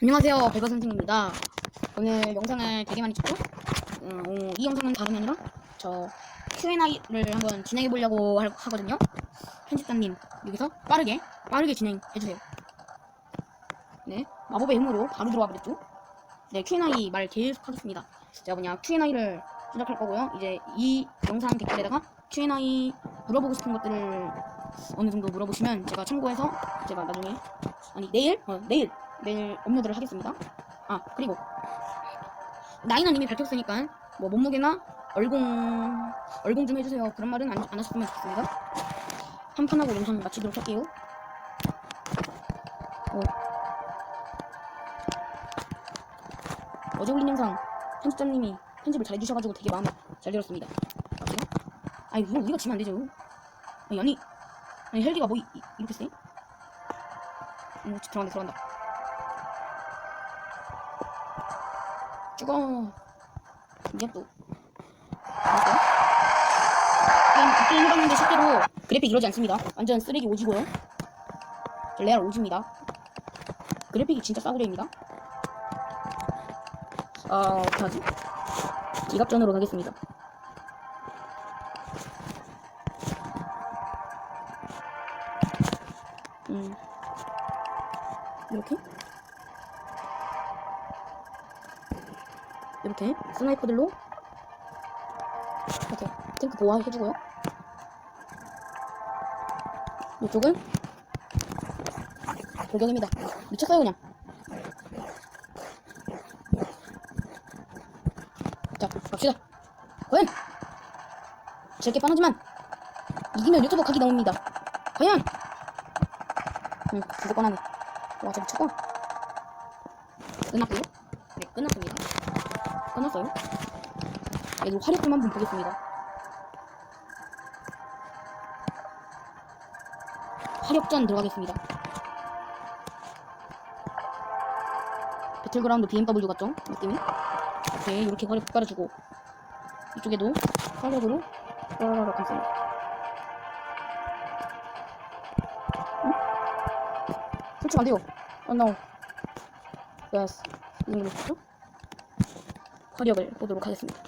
안녕하세요. 백어 선생입니다. 오늘 영상을 되게 많이 찍고 음, 어, 이 영상은 다름이 아니라 저 Q&A를 한번 진행해 보려고 할- 하거든요. 편집자님 여기서 빠르게 빠르게 진행해 주세요. 네 마법의 힘으로 바로 들어와 버렸죠? 네 Q&A 말 계속하겠습니다. 제가 뭐냐 Q&A를 시작할 거고요. 이제 이 영상 댓글에다가 Q&A 물어보고 싶은 것들을 어느 정도 물어보시면 제가 참고해서 제가 나중에 아니 내일? 어, 내일 내일 업로드를 하겠습니다. 아 그리고 나이는 이미 밝혔으니까 뭐 몸무게나 얼공 얼공 좀 해주세요. 그런 말은 안, 안 하셨으면 좋겠습니다. 한판 하고 영상 마치도록 할게요. 어. 어제 올린 영상 편집자님이 편집을 잘 해주셔가지고 되게 마음에 잘 들었습니다. 맞죠? 아니 이거 우리가 지면 안 되죠. 아니 아니, 아니 헬기가 뭐 이, 이- 이렇게 세? 음, 들어간다 들어간다. 죽어. 이제 또. 게임, 게임 해봤는데 실제로 그래픽 이러지 않습니다. 완전 쓰레기 오지고요. 저 레알 오지입니다. 그래픽이 진짜 싸구려입니다. 아, 어떡하지? 기갑전으로 가겠습니다. 음. 이렇게? 이렇게 스나이퍼들로 이렇게 탱크 보호해주고요. 이쪽은 돌격입니다. 미쳤어요 그냥. 자 갑시다. 과연 제게 빠르지만 이기면 유튜브 각이 나옵니다. 과연 응 두개 뻔하네. 와 진짜 미쳤다. 끝났고요. 네 끝났습니다. 끝났어요. 얘도 화력품 한번 보겠습니다. 화력전 들어가겠습니다. 배틀그라운드 BMW 같죠? 느낌이? 오케이, 이렇게 화력 깔아주고 이쪽에도 화력으로 따라라. 응? 설치 안 돼요. 안 나오. 예스. 이 정도 됐죠? 화력을 보도록 하겠습니다.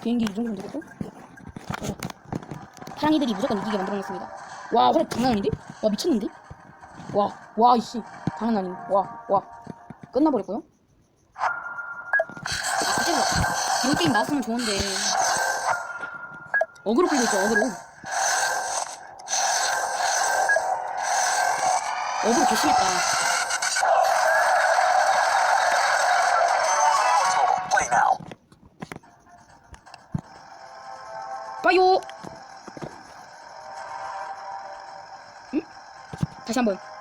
비행기 이 정도면 되겠죠? 자, 파랑이들이 무조건 이기게 만들어놨습니다. 와, 화력 장난 아닌데? 와, 미쳤는데? 와, 와, 이씨. 장난 아님. 와, 와. 끝나버렸고요. 아, 이런 게임 나왔으면 좋은데. 어그로 끌고 있죠, 어그로. 어그로 개심했다. Now. 빠요! 응? 다시 한 번.